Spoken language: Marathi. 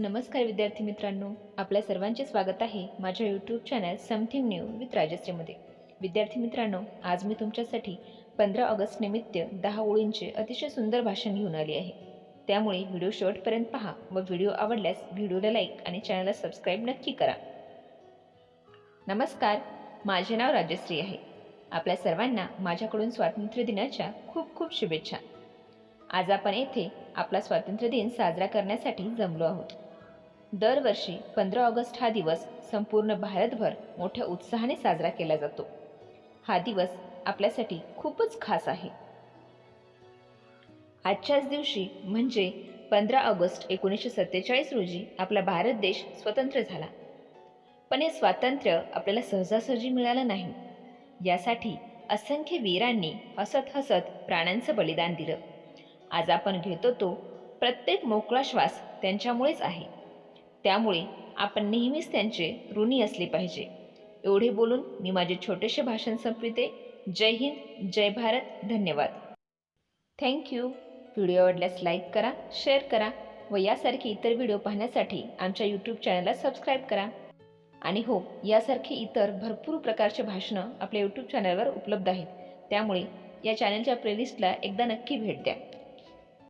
नमस्कार विद्यार्थी मित्रांनो आपल्या सर्वांचे स्वागत आहे माझ्या YouTube channel something new with राजश्रीमध्ये विद्यार्थी मित्रांनो आज मी तुमच्यासाठी पंधरा ऑगस्ट निमित्त दहा ओळींचे अतिशय सुंदर भाषण घेऊन आले आहे. त्यामुळे व्हिडिओ शेवटपर्यंत पहा व व्हिडिओ आवडल्यास व्हिडिओला लाईक आणि चॅनलला सबस्क्राईब नक्की करा. नमस्कार माझे नाव राजश्री आहे. आपल्या सर्वांना माझ्याकडून स्वातंत्र्य दिनाच्या खूप खूप शुभेच्छा. आज आपण येथे आपला स्वातंत्र्य दिन साजरा करण्यासाठी जमलो आहोत. दरवर्षी पंधरा ऑगस्ट हा दिवस संपूर्ण भारतभर मोठ्या उत्साहाने साजरा केला जातो. हा दिवस आपल्यासाठी खूपच खास आहे. आजच्याच दिवशी म्हणजे पंधरा ऑगस्ट एकोणीसशे सत्तेचाळीस रोजी आपला भारत देश स्वतंत्र झाला. पण हे स्वातंत्र्य आपल्याला सहजासहजी मिळालं नाही. यासाठी असंख्य वीरांनी हसत हसत प्राण्यांचं बलिदान दिलं. आज आपण घेतो तो प्रत्येक मोकळा श्वास त्यांच्यामुळेच आहे. त्यामुळे आपण नेहमीच त्यांचे ऋणी असले पाहिजे. एवढे बोलून मी माझे छोटेसे भाषण संपविते. जय हिंद जय भारत धन्यवाद. थँक्यू व्हिडिओ आवडल्यास लाईक करा शेअर करा व यासारखे इतर व्हिडिओ पाहण्यासाठी आमच्या यूट्यूब चॅनलला सबस्क्राईब करा. आणि हो यासारखे इतर भरपूर प्रकारचे भाषणं आपल्या यूट्यूब चॅनलवर उपलब्ध आहेत. त्यामुळे या चॅनलच्या प्लेलिस्टला एकदा नक्की भेट द्या.